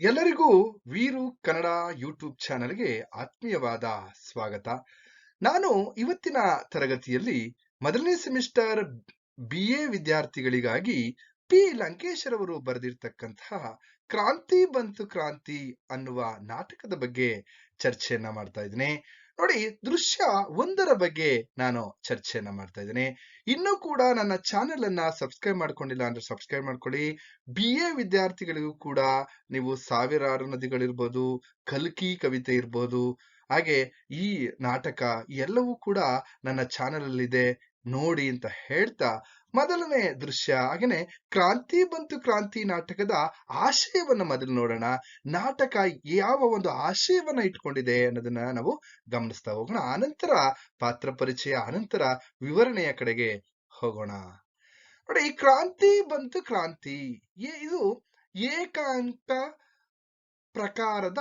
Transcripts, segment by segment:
ಎಲ್ಲರಿಗೂ ವೀರು ಕನ್ನಡ ಯೂಟ್ಯೂಬ್ ಚಾನೆಲ್ಗೆ ಆತ್ಮೀಯವಾದ ಸ್ವಾಗತ. ನಾನು ಇವತ್ತಿನ ತರಗತಿಯಲ್ಲಿ ಮೊದಲನೇ ಸೆಮಿಸ್ಟರ್ ಬಿ ಎ ವಿದ್ಯಾರ್ಥಿಗಳಿಗಾಗಿ ಪಿ ಲಂಕೇಶ್ ರವರು ಬರೆದಿರ್ತಕ್ಕಂತಹ ಕ್ರಾಂತಿ ಬಂತು ಕ್ರಾಂತಿ ಅನ್ನುವ ನಾಟಕದ ಬಗ್ಗೆ ಚರ್ಚೆಯನ್ನ ಮಾಡ್ತಾ ಇದ್ದೀನಿ. ನೋಡಿ, ದೃಶ್ಯ ಒಂದರ ಬಗ್ಗೆ ನಾನು ಚರ್ಚೆಯನ್ನ ಮಾಡ್ತಾ ಇದ್ದೀನಿ. ಇನ್ನೂ ಕೂಡ ನನ್ನ ಚಾನೆಲ್ ಅನ್ನ ಸಬ್ಸ್ಕ್ರೈಬ್ ಮಾಡ್ಕೊಂಡಿಲ್ಲ ಅಂದ್ರೆ ಸಬ್ಸ್ಕ್ರೈಬ್ ಮಾಡ್ಕೊಳ್ಳಿ. ಬಿ ಎ ವಿದ್ಯಾರ್ಥಿಗಳಿಗೂ ಕೂಡ ನೀವು ಸಾವಿರಾರು ನದಿಗಳಿರ್ಬೋದು, ಕಲ್ಕಿ ಕವಿತೆ ಇರ್ಬೋದು, ಹಾಗೆ ಈ ನಾಟಕ ಎಲ್ಲವೂ ಕೂಡ ನನ್ನ ಚಾನೆಲ್ ಅಲ್ಲಿ ಇದೆ ನೋಡಿ ಅಂತ ಹೇಳ್ತಾ ಮೊದಲನೇ ದೃಶ್ಯ, ಹಾಗೇನೆ ಕ್ರಾಂತಿ ಬಂತು ಕ್ರಾಂತಿ ನಾಟಕದ ಆಶಯವನ್ನ ಮೊದಲು ನೋಡೋಣ. ನಾಟಕ ಯಾವ ಒಂದು ಆಶಯವನ್ನ ಇಟ್ಕೊಂಡಿದೆ ಅನ್ನೋದನ್ನ ನಾವು ಗಮನಿಸ್ತಾ ಹೋಗೋಣ. ಆನಂತರ, ಪಾತ್ರ ಪರಿಚಯ, ಆನಂತರ ವಿವರಣೆಯ ಕಡೆಗೆ ಹೋಗೋಣ. ನೋಡಿ, ಈ ಕ್ರಾಂತಿ ಬಂತು ಕ್ರಾಂತಿ ಇದು ಏಕಾಂತ ಪ್ರಕಾರದ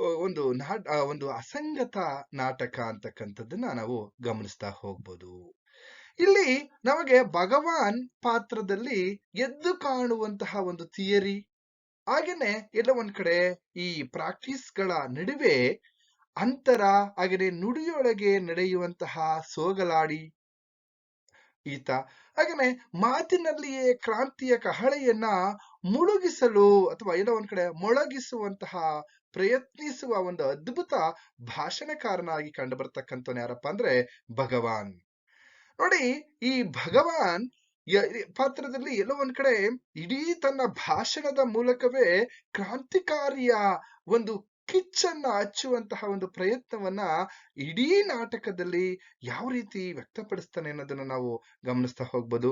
ಒಂದು ನಾಟ ಒಂದು ಅಸಂಗತ ನಾಟಕ ಅಂತಕ್ಕಂಥದ್ದನ್ನ ನಾವು ಗಮನಿಸ್ತಾ ಹೋಗ್ಬೋದು. ಇಲ್ಲಿ ನಮಗೆ ಭಗವಾನ್ ಪಾತ್ರದಲ್ಲಿ ಎದ್ದು ಕಾಣುವಂತಹ ಒಂದು ಥಿಯರಿ. ಹಾಗೇನೆ ಎಲ್ಲ ಒಂದ್ ಕಡೆ ಈ ಪ್ರಾಕ್ಟೀಸ್ಗಳ ನಡುವೆ ಅಂತರ, ಹಾಗೇನೆ ನುಡಿಯೊಳಗೆ ನಡೆಯುವಂತಹ ಸೋಗಲಾಡಿ ಈತ. ಹಾಗೇನೆ ಮಾತಿನಲ್ಲಿಯೇ ಕ್ರಾಂತಿಯ ಕಹಳೆಯನ್ನ ಮುಳುಗಿಸಲು ಅಥವಾ ಎಲ್ಲ ಒಂದ್ ಕಡೆ ಮೊಳಗಿಸುವಂತಹ ಪ್ರಯತ್ನಿಸುವ ಒಂದು ಅದ್ಭುತ ಭಾಷಣಕಾರನಾಗಿ ಕಂಡು ಬರ್ತಕ್ಕಂಥವ್ನು ಯಾರಪ್ಪ ಅಂದ್ರೆ ಭಗವಾನ್. ನೋಡಿ ಈ ಭಗವಾನ್ ಪಾತ್ರದಲ್ಲಿ ಎಲ್ಲೋ ಒಂದ್ ಕಡೆ ಇಡೀ ತನ್ನ ಭಾಷಣದ ಮೂಲಕವೇ ಕ್ರಾಂತಿಕಾರಿಯ ಒಂದು ಕಿಚ್ಚನ್ನ ಹಚ್ಚುವಂತಹ ಒಂದು ಪ್ರಯತ್ನವನ್ನ ಇಡೀ ನಾಟಕದಲ್ಲಿ ಯಾವ ರೀತಿ ವ್ಯಕ್ತಪಡಿಸ್ತಾನೆ ಅನ್ನೋದನ್ನ ನಾವು ಗಮನಿಸ್ತಾ ಹೋಗ್ಬೋದು.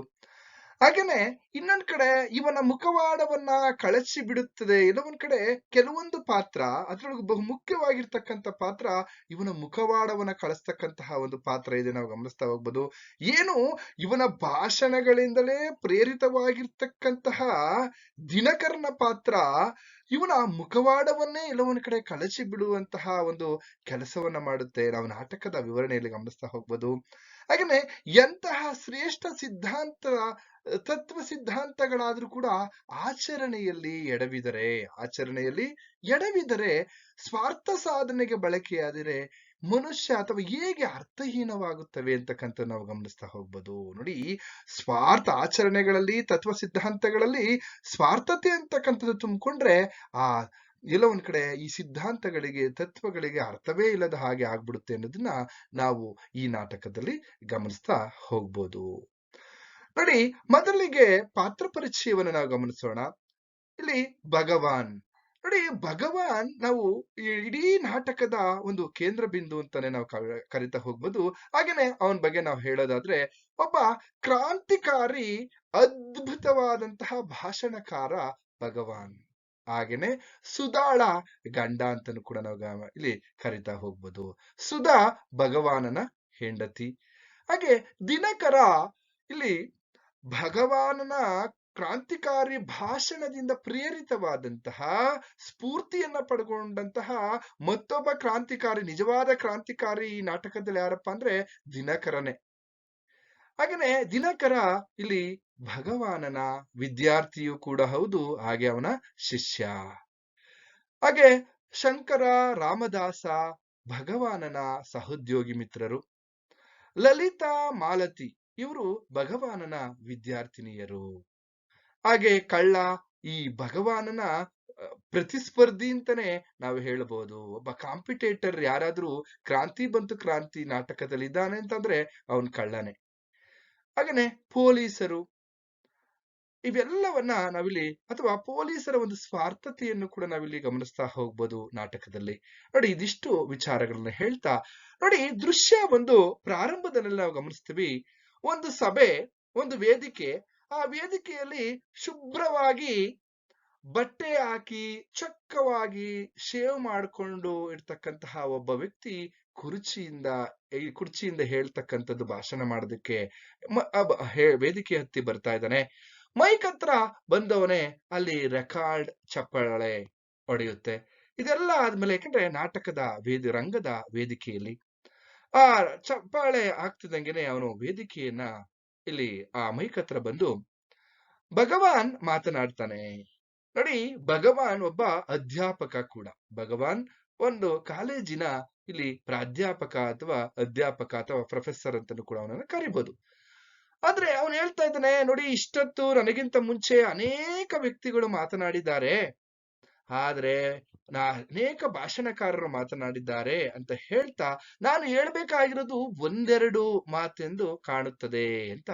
ಹಾಗೇನೆ ಇನ್ನೊಂದ್ ಕಡೆ ಇವನ ಮುಖವಾಡವನ್ನ ಕಳಚಿ ಬಿಡುತ್ತದೆ. ಇಲ್ಲವೊಂದ್ ಕಡೆ ಕೆಲವೊಂದು ಪಾತ್ರ, ಅದ್ರೊಳಗೆ ಬಹು ಮುಖ್ಯವಾಗಿರ್ತಕ್ಕಂಥ ಪಾತ್ರ ಇವನ ಮುಖವಾಡವನ್ನ ಕಳಿಸ್ತಕ್ಕಂತಹ ಒಂದು ಪಾತ್ರ ಇದೆ ನಾವು ಗಮನಿಸ್ತಾ ಹೋಗ್ಬೋದು. ಏನು ಇವನ ಭಾಷಣಗಳಿಂದಲೇ ಪ್ರೇರಿತವಾಗಿರ್ತಕ್ಕಂತಹ ದಿನಕರನ ಪಾತ್ರ ಇವನ ಮುಖವಾಡವನ್ನೇ ಎಲ್ಲೋ ಕಡೆ ಕಳಚಿ ಬಿಡುವಂತಹ ಒಂದು ಕೆಲಸವನ್ನ ಮಾಡುತ್ತೆ. ನಾವು ನಾಟಕದ ವಿವರಣೆಯಲ್ಲಿ ಗಮನಿಸ್ತಾ ಹೋಗ್ಬೋದು. ಹಾಗೇನೆ ಎಂತಹ ಶ್ರೇಷ್ಠ ಸಿದ್ಧಾಂತ, ತತ್ವ ಸಿದ್ಧಾಂತಗಳಾದ್ರೂ ಕೂಡ ಆಚರಣೆಯಲ್ಲಿ ಎಡವಿದರೆ ಆಚರಣೆಯಲ್ಲಿ ಎಡವಿದರೆ ಸ್ವಾರ್ಥ ಸಾಧನೆಗೆ ಬಳಕೆಯಾದರೆ ಮನುಷ್ಯ ಅಥವಾ ಹೇಗೆ ಅರ್ಥಹೀನವಾಗುತ್ತವೆ ಅಂತಕ್ಕಂಥ ನಾವು ಗಮನಿಸ್ತಾ ಹೋಗ್ಬೋದು. ನೋಡಿ, ಸ್ವಾರ್ಥ ಆಚರಣೆಗಳಲ್ಲಿ, ತತ್ವ ಸಿದ್ಧಾಂತಗಳಲ್ಲಿ ಸ್ವಾರ್ಥತೆ ಅಂತಕ್ಕಂಥದ್ದು ತುಂಬಿಕೊಂಡ್ರೆ ಆ ಒಂದ್ ಕಡೆ ಈ ಸಿದ್ಧಾಂತಗಳಿಗೆ, ತತ್ವಗಳಿಗೆ ಅರ್ಥವೇ ಇಲ್ಲದ ಹಾಗೆ ಆಗ್ಬಿಡುತ್ತೆ ಅನ್ನೋದನ್ನ ನಾವು ಈ ನಾಟಕದಲ್ಲಿ ಗಮನಿಸ್ತಾ ಹೋಗ್ಬೋದು. ನೋಡಿ, ಮೊದಲಿಗೆ ಪಾತ್ರ ಪರಿಚಯವನ್ನು ನಾವು ಗಮನಿಸೋಣ. ಇಲ್ಲಿ ಭಗವಾನ್. ನೋಡಿ, ಭಗವಾನ್ ನಾವು ಇಡೀ ನಾಟಕದ ಒಂದು ಕೇಂದ್ರ ಬಿಂದು ಅಂತಾನೆ ನಾವು ಕರಿತಾ ಹೋಗ್ಬೋದು. ಹಾಗೇನೆ ಅವನ ಬಗ್ಗೆ ನಾವು ಹೇಳೋದಾದ್ರೆ, ಒಬ್ಬ ಕ್ರಾಂತಿಕಾರಿ ಅದ್ಭುತವಾದಂತಹ ಭಾಷಣಕಾರ ಭಗವಾನ್. ಹಾಗೇನೆ ಸುಧಾಳ ಗಂಡ ಅಂತನೂ ಕೂಡ ನಾವು ಇಲ್ಲಿ ಕರಿತಾ ಹೋಗ್ಬೋದು. ಸುಧಾ ಭಗವಾನನ ಹೆಂಡತಿ. ಹಾಗೆ ದಿನಕರ ಇಲ್ಲಿ ಭಗವಾನನ ಕ್ರಾಂತಿಕಾರಿ ಭಾಷಣದಿಂದ ಪ್ರೇರಿತವಾದಂತಹ ಸ್ಫೂರ್ತಿಯನ್ನ ಪಡ್ಕೊಂಡಂತಹ ಮತ್ತೊಬ್ಬ ಕ್ರಾಂತಿಕಾರಿ, ನಿಜವಾದ ಕ್ರಾಂತಿಕಾರಿ ಈ ನಾಟಕದಲ್ಲಿ ಯಾರಪ್ಪ ಅಂದ್ರೆ ದಿನಕರನೇ. ಹಾಗೇನೆ ದಿನಕರ ಇಲ್ಲಿ ಭಗವಾನನ ವಿದ್ಯಾರ್ಥಿಯೂ ಕೂಡ ಹೌದು, ಹಾಗೆ ಅವನ ಶಿಷ್ಯ. ಹಾಗೆ ಶಂಕರ, ರಾಮದಾಸ, ಭಗವಾನನ ಸಹೋದ್ಯೋಗಿ ಮಿತ್ರರು, ಲಲಿತಾ, ಮಾಲತಿ ಇವರು ಭಗವಾನನ ವಿದ್ಯಾರ್ಥಿನಿಯರು. ಹಾಗೆ ಕಳ್ಳ ಈ ಭಗವಾನನ ಪ್ರತಿಸ್ಪರ್ಧಿ ಅಂತಾನೆ ನಾವು ಹೇಳಬಹುದು ಒಬ್ಬ ಕಾಂಪಿಟೇಟರ್ ಯಾರಾದ್ರೂ ಕ್ರಾಂತಿ ಬಂತು ಕ್ರಾಂತಿ ನಾಟಕದಲ್ಲಿ ಇದ್ದಾನೆ ಅಂತಂದ್ರೆ ಅವನ್ ಕಳ್ಳನೇ. ಹಾಗೇನೆ ಪೊಲೀಸರು. ಇವೆಲ್ಲವನ್ನ ನಾವಿಲ್ಲಿ ಅಥವಾ ಪೊಲೀಸರ ಒಂದು ಸ್ವಾರ್ಥತೆಯನ್ನು ಕೂಡ ನಾವಿಲ್ಲಿ ಗಮನಿಸ್ತಾ ಹೋಗ್ಬೋದು ನಾಟಕದಲ್ಲಿ. ನೋಡಿ ಇದಿಷ್ಟು ವಿಚಾರಗಳನ್ನ ಹೇಳ್ತಾ, ನೋಡಿ ದೃಶ್ಯ ಒಂದು ಪ್ರಾರಂಭದಲ್ಲೆಲ್ಲ ನಾವು ಗಮನಿಸ್ತೀವಿ. ಒಂದು ಸಭೆ, ಒಂದು ವೇದಿಕೆ, ಆ ವೇದಿಕೆಯಲ್ಲಿ ಶುಭ್ರವಾಗಿ ಬಟ್ಟೆ ಹಾಕಿ ಚೊಕ್ಕವಾಗಿ ಶೇವ್ ಮಾಡಿಕೊಂಡು ಇರ್ತಕ್ಕಂತಹ ಒಬ್ಬ ವ್ಯಕ್ತಿ ಕುರ್ಚಿಯಿಂದ ಕುರ್ಚಿಯಿಂದ ಹೇಳ್ತಕ್ಕಂಥದ್ದು ಭಾಷಣ ಮಾಡೋದಕ್ಕೆ ವೇದಿಕೆ ಹತ್ತಿ ಬರ್ತಾ ಇದ್ದಾನೆ. ಮೈಕ್ ಹತ್ರ ಬಂದವನೇ ಅಲ್ಲಿ ರೆಕಾರ್ಡ್ ಚಪ್ಪಾಳೆ ಒಡೆಯುತ್ತೆ ಇದೆಲ್ಲ ಆದ್ಮೇಲೆ ಯಾಕಂದ್ರೆ ನಾಟಕದ ವೇದಿ, ರಂಗದ ವೇದಿಕೆಯಲ್ಲಿ. ಆ ಚಪ್ಪಾಳೆ ಆಗ್ತಿದ್ದಂಗೆನೆ ಅವನು ವೇದಿಕೆಯನ್ನ ಇಲ್ಲಿ ಆ ಮೈಕ್ ಹತ್ರ ಬಂದು ಭಗವಾನ್ ಮಾತನಾಡ್ತಾನೆ. ನೋಡಿ ಭಗವಾನ್ ಒಬ್ಬ ಅಧ್ಯಾಪಕ ಕೂಡ. ಭಗವಾನ್ ಒಂದು ಕಾಲೇಜಿನ ಇಲ್ಲಿ ಪ್ರಾಧ್ಯಾಪಕ ಅಥವಾ ಅಧ್ಯಾಪಕ ಅಥವಾ ಪ್ರೊಫೆಸರ್ ಅಂತಾನು ಕೂಡ ಅವನನ್ನು ಕರಿಬಹುದು ಆದ್ರೆ ಅವನು ಹೇಳ್ತಾ ಇದ್ದಾನೆ, ನೋಡಿ ಇಷ್ಟೊತ್ತು ನನಗಿಂತ ಮುಂಚೆ ಅನೇಕ ವ್ಯಕ್ತಿಗಳು ಮಾತನಾಡಿದ್ದಾರೆ. ಆದ್ರೆ ನಾ ಅನೇಕ ಭಾಷಣಕಾರರು ಮಾತನಾಡಿದ್ದಾರೆ ಅಂತ ಹೇಳ್ತಾ ನಾನು ಹೇಳ್ಬೇಕಾಗಿರೋದು ಒಂದೆರಡು ಮಾತೆಂದು ಕಾಣುತ್ತದೆ ಅಂತ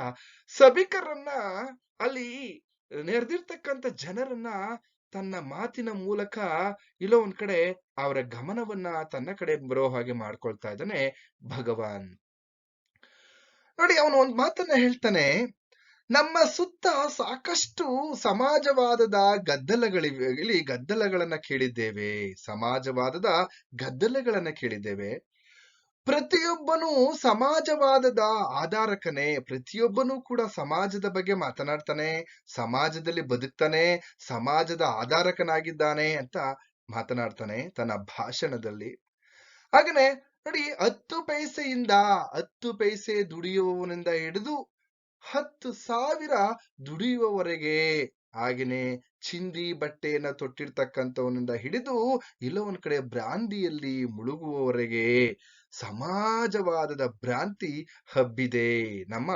ಸಭಿಕರನ್ನ ಅಲ್ಲಿ ನೆರೆದಿರ್ತಕ್ಕಂಥ ಜನರನ್ನ ತನ್ನ ಮಾತಿನ ಮೂಲಕ ಇಲ್ಲೋ ಒಂದ್ ಕಡೆ ಅವರ ಗಮನವನ್ನ ತನ್ನ ಕಡೆ ಬರೋ ಹಾಗೆ ಮಾಡ್ಕೊಳ್ತಾ ಇದ್ದಾನೆ ಭಗವಾನ್. ನೋಡಿ, ಅವನು ಒಂದ್ ಮಾತನ್ನ ಹೇಳ್ತಾನೆ, ನಮ್ಮ ಸುತ್ತ ಸಾಕಷ್ಟು ಸಮಾಜವಾದದ ಗದ್ದಲಗಳಿವೆ ಗದ್ದಲಗಳನ್ನ ಕೇಳಿದ್ದೇವೆ, ಸಮಾಜವಾದದ ಗದ್ದಲಗಳನ್ನ ಕೇಳಿದ್ದೇವೆ. ಪ್ರತಿಯೊಬ್ಬನು ಸಮಾಜವಾದದ ಆಧಾರಕನೇ ಪ್ರತಿಯೊಬ್ಬನೂ ಕೂಡ ಸಮಾಜದ ಬಗ್ಗೆ ಮಾತನಾಡ್ತಾನೆ, ಸಮಾಜದಲ್ಲಿ ಬದುಕ್ತಾನೆ, ಸಮಾಜದ ಆಧಾರಕನಾಗಿದ್ದಾನೆ ಅಂತ ಮಾತನಾಡ್ತಾನೆ ತನ್ನ ಭಾಷಣದಲ್ಲಿ. ಹಾಗನೆ, ನೋಡಿ, ಹತ್ತು ಪೈಸೆಯಿಂದ ಹತ್ತು ಪೈಸೆ ದುಡಿಯುವವನಿಂದ ಹಿಡಿದು ಹತ್ತು ಸಾವಿರ ದುಡಿಯುವವರೆಗೆ ಹಾಗೇನೆ ಚಿಂದಿ ಬಟ್ಟೆಯನ್ನ ತೊಟ್ಟಿರ್ತಕ್ಕಂಥವನಿಂದ ಹಿಡಿದು ಇಲ್ಲ ಒಂದ್ ಕಡೆ ಬ್ರಾಂದಿಯಲ್ಲಿ ಮುಳುಗುವವರೆಗೆ ಸಮಾಜವಾದದ ಭ್ರಾಂತಿ ಹಬ್ಬಿದೆ. ನಮ್ಮ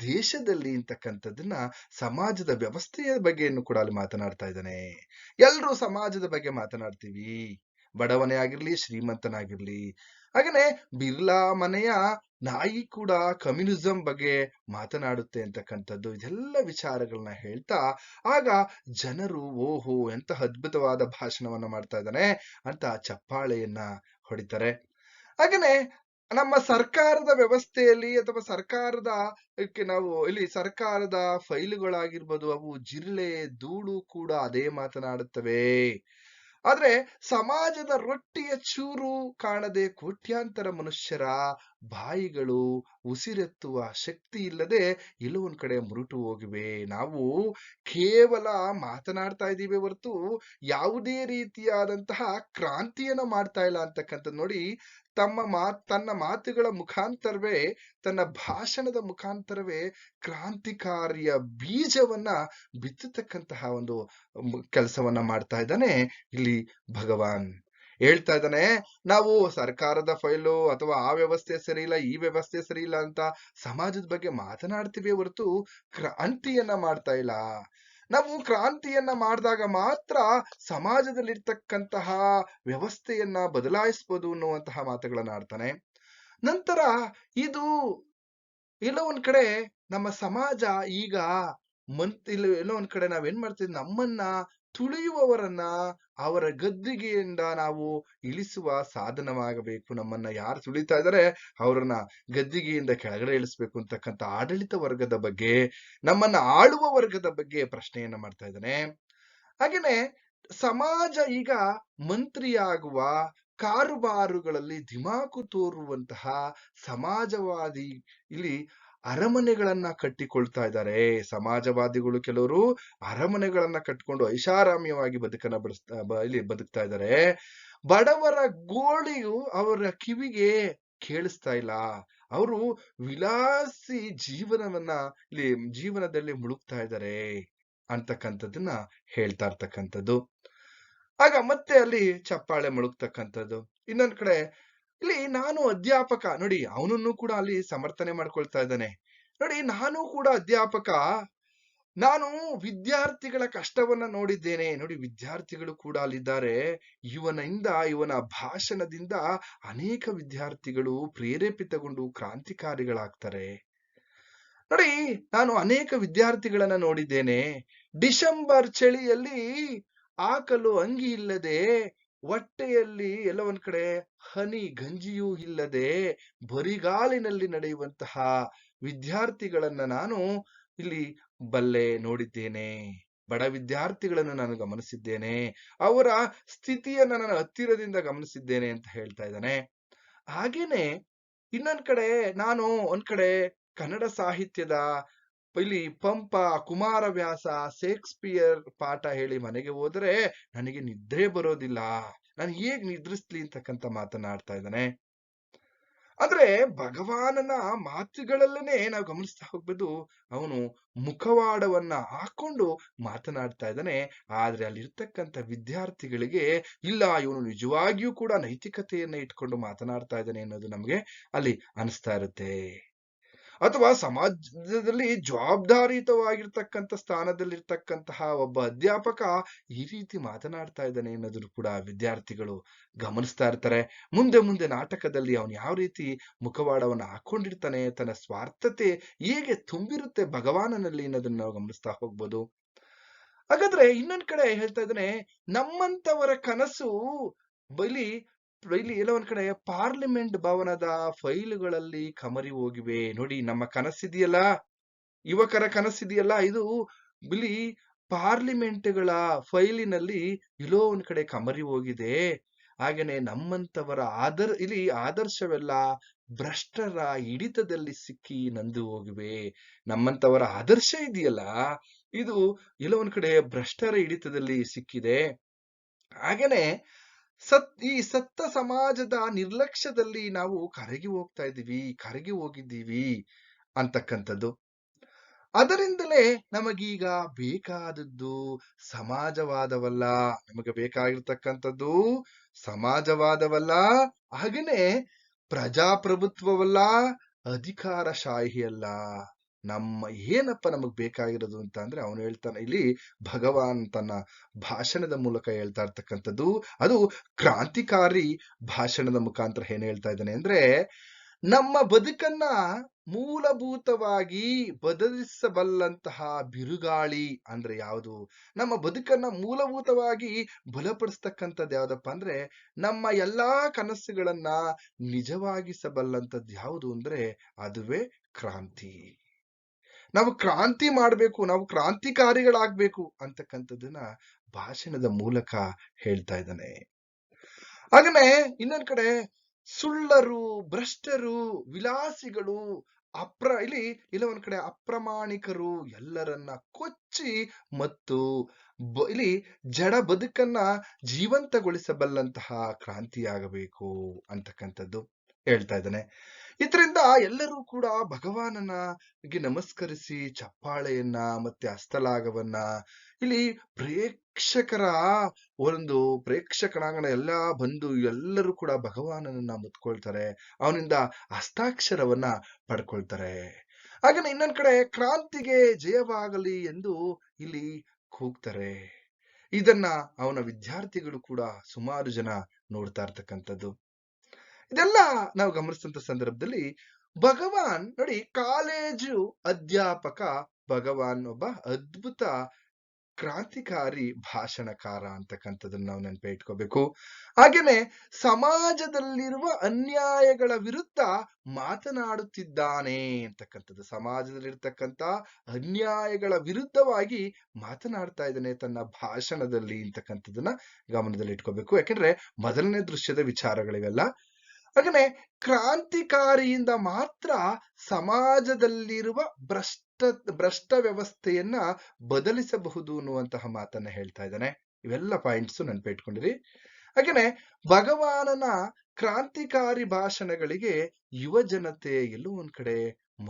ದೇಶದಲ್ಲಿ ಇಂತಕ್ಕಂಥದ್ದನ್ನ ಸಮಾಜದ ವ್ಯವಸ್ಥೆಯ ಬಗ್ಗೆಯನ್ನು ಕೂಡ ಅಲ್ಲಿ ಮಾತನಾಡ್ತಾ ಇದ್ದಾನೆ. ಎಲ್ರೂ ಸಮಾಜದ ಬಗ್ಗೆ ಮಾತನಾಡ್ತೀವಿ. ಬಡವನೇ ಆಗಿರ್ಲಿ, ಶ್ರೀಮಂತನಾಗಿರ್ಲಿ. ಹಾಗೇನೆ ಬಿರ್ಲಾ ಮನೆಯ ನಾಯಿ ಕೂಡ ಕಮ್ಯುನಿಸಂ ಬಗ್ಗೆ ಮಾತನಾಡುತ್ತೆ ಅಂತಕ್ಕಂಥದ್ದು. ಇದೆಲ್ಲ ವಿಚಾರಗಳನ್ನ ಹೇಳ್ತಾ ಆಗ ಜನರು ಓಹೋ ಎಂತ ಅದ್ಭುತವಾದ ಭಾಷಣವನ್ನ ಮಾಡ್ತಾ ಇದ್ದಾನೆ ಅಂತ ಚಪ್ಪಾಳೆಯನ್ನ ಹೊಡಿತಾರೆ. ಹಾಗೇನೆ ನಮ್ಮ ಸರ್ಕಾರದ ವ್ಯವಸ್ಥೆಯಲ್ಲಿ ಅಥವಾ ಸರ್ಕಾರದ ನಾವು ಇಲ್ಲಿ ಸರ್ಕಾರದ ಫೈಲುಗಳಾಗಿರ್ಬೋದು, ಅವು ಜಿರಳೆ ಧೂಳು ಕೂಡ ಅದೇ ಮಾತನಾಡುತ್ತವೆ. ಆದ್ರೆ ಸಮಾಜದ ರೊಟ್ಟಿಯ ಚೂರು ಕಾಣದೆ ಕೋಟ್ಯಾಂತರ ಮನುಷ್ಯರ ಬಾಯಿಗಳು ಉಸಿರೆತ್ತುವ ಶಕ್ತಿ ಇಲ್ಲದೆ ಎಲ್ಲೋ ಒಂದ್ ಕಡೆ ಮುರುಟು ಹೋಗಿವೆ. ನಾವು ಕೇವಲ ಮಾತನಾಡ್ತಾ ಇದ್ದೀವಿ ಹೊರತು ಯಾವುದೇ ರೀತಿಯಾದಂತಹ ಕ್ರಾಂತಿಯನ್ನ ಮಾಡ್ತಾ ಇಲ್ಲ ಅಂತಕ್ಕಂಥದ್ದು ನೋಡಿ ತಮ್ಮ ಮಾ, ತನ್ನ ಮಾತುಗಳ ಮುಖಾಂತರವೇ, ತನ್ನ ಭಾಷಣದ ಮುಖಾಂತರವೇ ಕ್ರಾಂತಿಕಾರಿಯ ಬೀಜವನ್ನ ಬಿತ್ತತಕ್ಕಂತಹ ಒಂದು ಕೆಲಸವನ್ನ ಮಾಡ್ತಾ ಇದ್ದಾನೆ ಇಲ್ಲಿ ಭಗವಾನ್. ಹೇಳ್ತಾ ಇದ್ದಾನೆ, ನಾವು ಸರ್ಕಾರದ ಫೈಲು ಅಥವಾ ಆ ವ್ಯವಸ್ಥೆ ಸರಿ ಇಲ್ಲ, ಈ ವ್ಯವಸ್ಥೆ ಸರಿ ಇಲ್ಲ ಅಂತ ಸಮಾಜದ ಬಗ್ಗೆ ಮಾತನಾಡ್ತೀವಿ ಹೊರತು ಕ್ರಾಂತಿಯನ್ನ ಮಾಡ್ತಾ ಇಲ್ಲ. ನಾವು ಕ್ರಾಂತಿಯನ್ನ ಮಾಡಿದಾಗ ಮಾತ್ರ ಸಮಾಜದಲ್ಲಿರ್ತಕ್ಕಂತಹ ವ್ಯವಸ್ಥೆಯನ್ನ ಬದಲಾಯಿಸ್ಬೋದು ಅನ್ನುವಂತಹ ಮಾತುಗಳನ್ನ ಆಡ್ತಾನೆ. ನಂತರ ಇದು, ಎಲ್ಲೋ ಒಂದ್ ಕಡೆ ನಮ್ಮ ಸಮಾಜ ಈಗ ಮಂತ್, ಇಲ್ಲ, ಎಲ್ಲೋ ಒಂದ್ ಕಡೆ ನಾವೇನ್ ಮಾಡ್ತೀವಿ ನಮ್ಮನ್ನ ತುಳಿಯುವವರನ್ನ ಅವರ ಗದ್ದಿಗೆಯಿಂದ ನಾವು ಇಳಿಸುವ ಸಾಧನವಾಗಬೇಕು. ನಮ್ಮನ್ನ ಯಾರು ತುಳಿತಾ ಇದಾರೆ ಅವರನ್ನ ಗದ್ದಿಗೆಯಿಂದ ಕೆಳಗಡೆ ಇಳಿಸ್ಬೇಕು ಅಂತಕ್ಕಂಥ ಆಡಳಿತ ವರ್ಗದ ಬಗ್ಗೆ, ನಮ್ಮನ್ನ ಆಳುವ ವರ್ಗದ ಬಗ್ಗೆ ಪ್ರಶ್ನೆಯನ್ನ ಮಾಡ್ತಾ ಇದ್ದಾನೆ. ಹಾಗೇನೆ ಸಮಾಜ ಈಗ ಮಂತ್ರಿಯಾಗುವ ಕಾರುಬಾರುಗಳಲ್ಲಿ ದಿಮಾಕು ತೋರುವಂತಹ ಸಮಾಜವಾದಿ ಇಲ್ಲಿ ಅರಮನೆಗಳನ್ನ ಕಟ್ಟಿಕೊಳ್ತಾ ಇದ್ದಾರೆ. ಸಮಾಜವಾದಿಗಳು ಕೆಲವರು ಅರಮನೆಗಳನ್ನ ಕಟ್ಕೊಂಡು ಐಷಾರಾಮ್ಯವಾಗಿ ಬದುಕನ್ನ ಬಡಿಸ್ತಾ ಇಲ್ಲಿ ಬದುಕ್ತಾ ಇದ್ದಾರೆ. ಬಡವರ ಗೋಳಿಯು ಅವರ ಕಿವಿಗೆ ಕೇಳಿಸ್ತಾ ಇಲ್ಲ. ಅವರು ವಿಲಾಸಿ ಜೀವನವನ್ನ ಇಲ್ಲಿ ಜೀವನದಲ್ಲಿ ಮುಳುಗ್ತಾ ಇದ್ದಾರೆ ಅಂತಕ್ಕಂಥದ್ದನ್ನ ಹೇಳ್ತಾ ಇರ್ತಕ್ಕಂಥದ್ದು. ಆಗ ಮತ್ತೆ ಅಲ್ಲಿ ಚಪ್ಪಾಳೆ ಮುಳುಗ್ತಕ್ಕಂಥದ್ದು. ಇನ್ನೊಂದ್ ಕಡೆ ಇಲ್ಲಿ ನಾನು ಅಧ್ಯಾಪಕ, ನೋಡಿ ಅವನನ್ನು ಕೂಡ ಅಲ್ಲಿ ಸಮರ್ಥನೆ ಮಾಡ್ಕೊಳ್ತಾ ಇದ್ದಾನೆ. ನೋಡಿ ನಾನು ಕೂಡ ಅಧ್ಯಾಪಕ, ನಾನು ವಿದ್ಯಾರ್ಥಿಗಳ ಕಷ್ಟವನ್ನ ನೋಡಿದ್ದೇನೆ. ನೋಡಿ ವಿದ್ಯಾರ್ಥಿಗಳು ಕೂಡ ಅಲ್ಲಿದ್ದಾರೆ. ಇವನಿಂದ, ಇವನ ಭಾಷಣದಿಂದ ಅನೇಕ ವಿದ್ಯಾರ್ಥಿಗಳು ಪ್ರೇರೇಪಿತಗೊಂಡು ಕ್ರಾಂತಿಕಾರಿಗಳಾಗ್ತಾರೆ. ನೋಡಿ ನಾನು ಅನೇಕ ವಿದ್ಯಾರ್ಥಿಗಳನ್ನ ನೋಡಿದ್ದೇನೆ. ಡಿಸೆಂಬರ್ ಚಳಿಯಲ್ಲಿ ಆಕಲು ಅಂಗಿ ಇಲ್ಲದೆ ಹೊಟ್ಟೆಯಲ್ಲಿ ಎಲ್ಲ ಒಂದ್ ಕಡೆ ಹನಿ ಗಂಜಿಯೂ ಇಲ್ಲದೆ ಬರಿಗಾಲಿನಲ್ಲಿ ನಡೆಯುವಂತಹ ವಿದ್ಯಾರ್ಥಿಗಳನ್ನ ನಾನು ಇಲ್ಲಿ ಬಲ್ಲೆ ನೋಡಿದ್ದೇನೆ. ಬಡ ವಿದ್ಯಾರ್ಥಿಗಳನ್ನು ನಾನು ಗಮನಿಸಿದ್ದೇನೆ. ಅವರ ಸ್ಥಿತಿಯನ್ನ ನಾನು ಹತ್ತಿರದಿಂದ ಗಮನಿಸಿದ್ದೇನೆ ಅಂತ ಹೇಳ್ತಾ ಇದ್ದಾನೆ. ಹಾಗೇನೆ ಇನ್ನೊಂದ್ ಕಡೆ ನಾನು ಒಂದ್ ಕಡೆ ಕನ್ನಡ ಸಾಹಿತ್ಯದ ಇಲ್ಲಿ ಪಂಪ, ಕುಮಾರವ್ಯಾಸ, ಶೇಕ್ಸ್ಪಿಯರ್ ಪಾಠ ಹೇಳಿ ಮನೆಗೆ ಹೋದ್ರೆ ನನಗೆ ನಿದ್ರೆ ಬರೋದಿಲ್ಲ. ನಾನು ಹೇಗ್ ನಿದ್ರಿಸ್ಲಿ ಅಂತಕ್ಕಂತ ಮಾತನಾಡ್ತಾ ಇದ್ದಾನೆ. ಅಂದ್ರೆ ಭಗವಾನನ ಮಾತುಗಳಲ್ಲೇನೆ ನಾವು ಗಮನಿಸ್ತಾ ಹೋಗ್ಬೋದು, ಅವನು ಮುಖವಾಡವನ್ನ ಹಾಕೊಂಡು ಮಾತನಾಡ್ತಾ ಇದ್ದಾನೆ. ಆದ್ರೆ ಅಲ್ಲಿರ್ತಕ್ಕಂಥ ವಿದ್ಯಾರ್ಥಿಗಳಿಗೆ ಇಲ್ಲ, ಇವನು ನಿಜವಾಗಿಯೂ ಕೂಡ ನೈತಿಕತೆಯನ್ನ ಇಟ್ಕೊಂಡು ಮಾತನಾಡ್ತಾ ಇದ್ದಾನೆ ಅನ್ನೋದು ನಮಗೆ ಅಲ್ಲಿ ಅನಿಸ್ತಾ ಇರುತ್ತೆ. ಅಥವಾ ಸಮಾಜದಲ್ಲಿ ಜವಾಬ್ದಾರಿಯುತವಾಗಿರ್ತಕ್ಕಂಥ ಸ್ಥಾನದಲ್ಲಿರ್ತಕ್ಕಂತಹ ಒಬ್ಬ ಅಧ್ಯಾಪಕ ಈ ರೀತಿ ಮಾತನಾಡ್ತಾ ಇದ್ದಾನೆ ಅನ್ನೋದನ್ನು ಕೂಡ ವಿದ್ಯಾರ್ಥಿಗಳು ಗಮನಿಸ್ತಾ ಇರ್ತಾರೆ. ಮುಂದೆ ಮುಂದೆ ನಾಟಕದಲ್ಲಿ ಅವನು ಯಾವ ರೀತಿ ಮುಖವಾಡವನ್ನು ಹಾಕೊಂಡಿರ್ತಾನೆ, ತನ್ನ ಸ್ವಾರ್ಥತೆ ಹೇಗೆ ತುಂಬಿರುತ್ತೆ ಭಗವಾನನಲ್ಲಿ ಅನ್ನೋದನ್ನ ನಾವು ಗಮನಿಸ್ತಾ ಹೋಗ್ಬೋದು. ಹಾಗಾದ್ರೆ ಇನ್ನೊಂದ್ ಕಡೆ ಹೇಳ್ತಾ ಇದ್ದಾನೆ, ನಮ್ಮಂತವರ ಕನಸು ಬಲಿ ಇಲ್ಲಿ ಎಲ್ಲ ಒಂದ್ ಕಡೆ ಪಾರ್ಲಿಮೆಂಟ್ ಭವನದ ಫೈಲುಗಳಲ್ಲಿ ಕಮರಿ ಹೋಗಿವೆ. ನೋಡಿ, ನಮ್ಮ ಕನಸಿದೆಯಲ್ಲ? ಯುವಕರ ಕನಸಿದೆಯಲ್ಲ? ಇದು ಬಿಲಿ ಪಾರ್ಲಿಮೆಂಟ್ಗಳ ಫೈಲಿನಲ್ಲಿ ಎಲ್ಲೋ ಒಂದ್ ಕಡೆ ಕಮರಿ ಹೋಗಿದೆ. ಹಾಗೇನೆ ನಮ್ಮಂತವರ ಆದರ್, ಇಲ್ಲಿ ಆದರ್ಶವೆಲ್ಲ ಭ್ರಷ್ಟರ ಹಿಡಿತದಲ್ಲಿ ಸಿಕ್ಕಿ ನಂದು ಹೋಗಿವೆ. ನಮ್ಮಂತವರ ಆದರ್ಶ ಇದೆಯಲ್ಲ? ಇದು ಎಲ್ಲೋ ಒಂದ್ ಕಡೆ ಭ್ರಷ್ಟರ ಹಿಡಿತದಲ್ಲಿ ಸಿಕ್ಕಿದೆ. ಹಾಗೇನೆ ಸತ್, ಈ ಸತ್ತ ಸಮಾಜದ ನಿರ್ಲಕ್ಷ್ಯದಲ್ಲಿ ನಾವು ಕರಗಿ ಹೋಗ್ತಾ ಇದ್ದೀವಿ, ಕರಗಿ ಹೋಗಿದ್ದೀವಿ ಅಂತಕ್ಕಂಥದ್ದು. ಅದರಿಂದಲೇ ನಮಗೀಗ ಬೇಕಾದದ್ದು ಸಮಾಜವಾದವಲ್ಲ. ನಮಗೆ ಬೇಕಾಗಿರ್ತಕ್ಕಂಥದ್ದು ಸಮಾಜವಾದವಲ್ಲ. ಹಾಗೇನೆ ಪ್ರಜಾಪ್ರಭುತ್ವವಲ್ಲ ಅಧಿಕಾರಶಾಹಿ ಅಲ್ಲ ನಮ್ಮ ಏನಪ್ಪ ನಮಗ್ ಬೇಕಾಗಿರೋದು ಅಂತ ಅಂದ್ರೆ ಅವನು ಹೇಳ್ತಾನೆ, ಇಲ್ಲಿ ಭಗವಾನ್ ತನ್ನ ಭಾಷಣದ ಮೂಲಕ ಹೇಳ್ತಾ ಇರ್ತಕ್ಕಂಥದ್ದು. ಅದು ಕ್ರಾಂತಿಕಾರಿ ಭಾಷಣದ ಮುಖಾಂತರ ಏನ್ ಹೇಳ್ತಾ ಇದ್ದಾನೆ ಅಂದ್ರೆ, ನಮ್ಮ ಬದುಕನ್ನ ಮೂಲಭೂತವಾಗಿ ಬದಲಿಸಬಲ್ಲಂತಹ ಬಿರುಗಾಳಿ ಅಂದ್ರೆ ಯಾವುದು? ನಮ್ಮ ಬದುಕನ್ನ ಮೂಲಭೂತವಾಗಿ ಬಲಪಡಿಸ್ತಕ್ಕಂಥದ್ದು ಯಾವ್ದಪ್ಪ ಅಂದ್ರೆ, ನಮ್ಮ ಎಲ್ಲಾ ಕನಸುಗಳನ್ನ ನಿಜವಾಗಿಸಬಲ್ಲಂಥದ್ದು ಯಾವುದು ಅಂದ್ರೆ ಅದುವೇ ಕ್ರಾಂತಿ. ನಾವು ಕ್ರಾಂತಿ ಮಾಡಬೇಕು, ನಾವು ಕ್ರಾಂತಿಕಾರಿಗಳಾಗಬೇಕು ಅಂತಕ್ಕಂಥದ್ದನ್ನ ಭಾಷಣದ ಮೂಲಕ ಹೇಳ್ತಾ ಇದ್ದಾನೆ. ಹಾಗನೆ ಇನ್ನೊಂದ್ ಕಡೆ ಸುಳ್ಳರು, ಭ್ರಷ್ಟರು, ವಿಲಾಸಿಗಳು, ಅಪ್ರ, ಇಲ್ಲಿ, ಇಲ್ಲ ಒಂದ್ ಕಡೆ ಅಪ್ರಮಾಣಿಕರು ಎಲ್ಲರನ್ನ ಕೊಚ್ಚಿ ಮತ್ತು ಇಲ್ಲಿ ಜಡ ಬದುಕನ್ನ ಜೀವಂತಗೊಳಿಸಬಲ್ಲಂತಹ ಕ್ರಾಂತಿಯಾಗಬೇಕು ಅಂತಕ್ಕಂಥದ್ದು ಹೇಳ್ತಾ ಇದ್ದಾನೆ. ಇದರಿಂದ ಎಲ್ಲರೂ ಕೂಡ ಭಗವಾನನಗೆ ನಮಸ್ಕರಿಸಿ ಚಪ್ಪಾಳೆಯನ್ನ ಮತ್ತೆ ಹಸ್ತಲಾಘವನ್ನ, ಇಲ್ಲಿ ಪ್ರೇಕ್ಷಕರ ಒಂದು ಪ್ರೇಕ್ಷಕಣಾಂಗಣ ಎಲ್ಲ ಬಂದು ಎಲ್ಲರೂ ಕೂಡ ಭಗವಾನನನ್ನ ಮುತ್ಕೊಳ್ತಾರೆ, ಅವನಿಂದ ಹಸ್ತಾಕ್ಷರವನ್ನ ಪಡ್ಕೊಳ್ತಾರೆ. ಹಾಗೇನೆ ಇನ್ನೊಂದ್ ಕಡೆ ಕ್ರಾಂತಿಗೆ ಜಯವಾಗಲಿ ಎಂದು ಇಲ್ಲಿ ಕೂಗ್ತಾರೆ. ಇದನ್ನ ಅವನ ವಿದ್ಯಾರ್ಥಿಗಳು ಕೂಡ ಸುಮಾರು ಜನ ನೋಡ್ತಾ ಇರ್ತಕ್ಕಂಥದ್ದು. ಇದೆಲ್ಲ ನಾವು ಗಮನಿಸಿದಂತ ಸಂದರ್ಭದಲ್ಲಿ ಭಗವಾನ್ ನೋಡಿ ಕಾಲೇಜು ಅಧ್ಯಾಪಕ ಭಗವಾನ್ ಒಬ್ಬ ಅದ್ಭುತ ಕ್ರಾಂತಿಕಾರಿ ಭಾಷಣಕಾರ ಅಂತಕ್ಕಂಥದ್ದನ್ನ ನಾವು ನೆನಪೆ ಇಟ್ಕೋಬೇಕು. ಹಾಗೇನೆ ಸಮಾಜದಲ್ಲಿರುವ ಅನ್ಯಾಯಗಳ ವಿರುದ್ಧ ಮಾತನಾಡುತ್ತಿದ್ದಾನೆ ಅಂತಕ್ಕಂಥದ್ದು. ಸಮಾಜದಲ್ಲಿರ್ತಕ್ಕಂಥ ಅನ್ಯಾಯಗಳ ವಿರುದ್ಧವಾಗಿ ಮಾತನಾಡ್ತಾ ಇದ್ದಾನೆ ತನ್ನ ಭಾಷಣದಲ್ಲಿ ಅಂತಕ್ಕಂಥದ್ದನ್ನ ಗಮನದಲ್ಲಿ ಇಟ್ಕೋಬೇಕು ಯಾಕೆಂದ್ರೆ ಮೊದಲನೇ ದೃಶ್ಯದ ವಿಚಾರಗಳಿವೆಲ್ಲ ಹಾಗೇನೆ ಕ್ರಾಂತಿಕಾರಿಯಿಂದ ಮಾತ್ರ ಸಮಾಜದಲ್ಲಿರುವ ಭ್ರಷ್ಟ ಭ್ರಷ್ಟ ವ್ಯವಸ್ಥೆಯನ್ನ ಬದಲಿಸಬಹುದು ಅನ್ನುವಂತಹ ಮಾತನ್ನ ಹೇಳ್ತಾ ಇದ್ದಾನೆ. ಇವೆಲ್ಲ ಪಾಯಿಂಟ್ಸ್ ನೆನಪಿಟ್ಕೊಂಡಿರಿ ಹಾಗೇನೆ ಭಗವಾನನ ಕ್ರಾಂತಿಕಾರಿ ಭಾಷಣಗಳಿಗೆ ಯುವ ಜನತೆ ಎಲ್ಲೋ ಒಂದ್ ಕಡೆ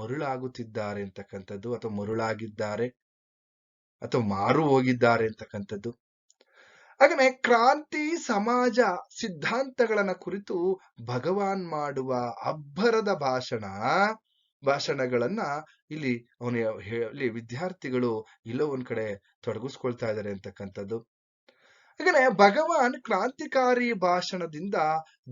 ಮರುಳಾಗುತ್ತಿದ್ದಾರೆ ಅಂತಕ್ಕಂಥದ್ದು, ಅಥವಾ ಮರುಳಾಗಿದ್ದಾರೆ, ಅಥವಾ ಮಾರು ಹೋಗಿದ್ದಾರೆ ಅಂತಕ್ಕಂಥದ್ದು. ಹಾಗೇನೆ ಕ್ರಾಂತಿ ಸಮಾಜ ಸಿದ್ಧಾಂತಗಳನ್ನ ಕುರಿತು ಭಗವಾನ್ ಮಾಡುವ ಅಬ್ಬರದ ಭಾಷಣ, ಭಾಷಣಗಳನ್ನ ಇಲ್ಲಿ ಅವನು ಇಲ್ಲಿ ವಿದ್ಯಾರ್ಥಿಗಳು ಇಲ್ಲೋ ಒಂದ್ ಕಡೆ ತೊಡಗಿಸ್ಕೊಳ್ತಾ ಇದ್ದಾರೆ ಅಂತಕ್ಕಂಥದ್ದು. ಹಾಗೆ ಭಗವಾನ್ ಕ್ರಾಂತಿಕಾರಿ ಭಾಷಣದಿಂದ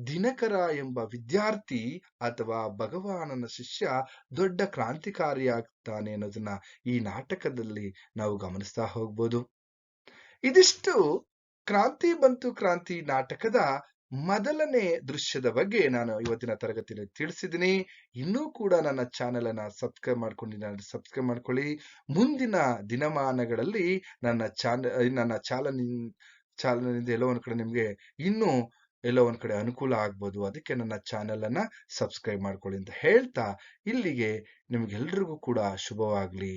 ದಿನಕರ ಎಂಬ ವಿದ್ಯಾರ್ಥಿ ಅಥವಾ ಭಗವಾನನ ಶಿಷ್ಯ ದೊಡ್ಡ ಕ್ರಾಂತಿಕಾರಿಯಾಗ್ತಾನೆ ಅನ್ನೋದನ್ನ ಈ ನಾಟಕದಲ್ಲಿ ನಾವು ಗಮನಿಸ್ತಾ ಹೋಗ್ಬೋದು. ಇದಿಷ್ಟು ಕ್ರಾಂತಿ ಬಂತು ಕ್ರಾಂತಿ ನಾಟಕದ ಮೊದಲನೇ ದೃಶ್ಯದ ಬಗ್ಗೆ ನಾನು ಇವತ್ತಿನ ತರಗತಿಯಲ್ಲಿ ತಿಳಿಸಿದ್ದೀನಿ. ಇನ್ನೂ ಕೂಡ ನನ್ನ ಚಾನೆಲ್ ಅನ್ನ ಸಬ್ಸ್ಕ್ರೈಬ್ ಮಾಡ್ಕೊಂಡಿದ್ದೀನಿ ಸಬ್ಸ್ಕ್ರೈಬ್ ಮಾಡ್ಕೊಳ್ಳಿ. ಮುಂದಿನ ದಿನಮಾನಗಳಲ್ಲಿ ನನ್ನ ಚಾನ ನನ್ನ ಚಾಲನ ಚಾಲನೆಯಿಂದ ಎಲ್ಲೋ ಒಂದ್ ಕಡೆ ನಿಮ್ಗೆ ಇನ್ನೂ ಎಲ್ಲೋ ಒಂದ್ ಕಡೆ ಅನುಕೂಲ ಆಗ್ಬೋದು. ಅದಕ್ಕೆ ನನ್ನ ಚಾನೆಲ್ ಅನ್ನ ಸಬ್ಸ್ಕ್ರೈಬ್ ಮಾಡ್ಕೊಳ್ಳಿ ಅಂತ ಹೇಳ್ತಾ ಇಲ್ಲಿಗೆ ನಿಮ್ಗೆಲ್ರಿಗೂ ಕೂಡ ಶುಭವಾಗ್ಲಿ.